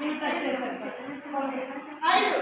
నేను కట్ చేశాను ఐదు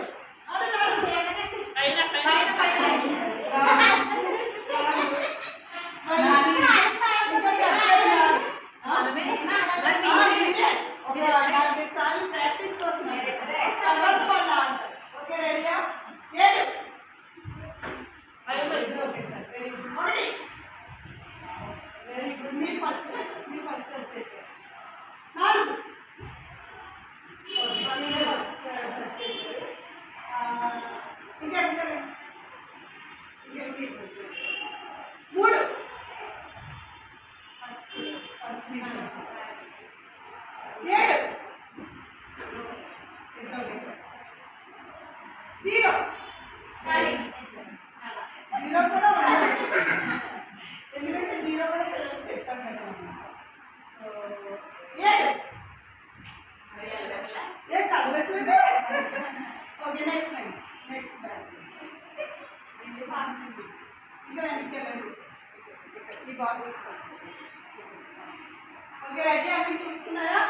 మూడు. ఏడు. జీరో. జీరో కూడా ఎందుకంటే జీరో కూడా పిల్లలు చెప్తాం కదా. ఏడు. ఏ కలవట్లేదు ఓకే నెక్స్ట్ ఈ బాబు ఓకే రెడీ అన్ని చూసుకున్నారా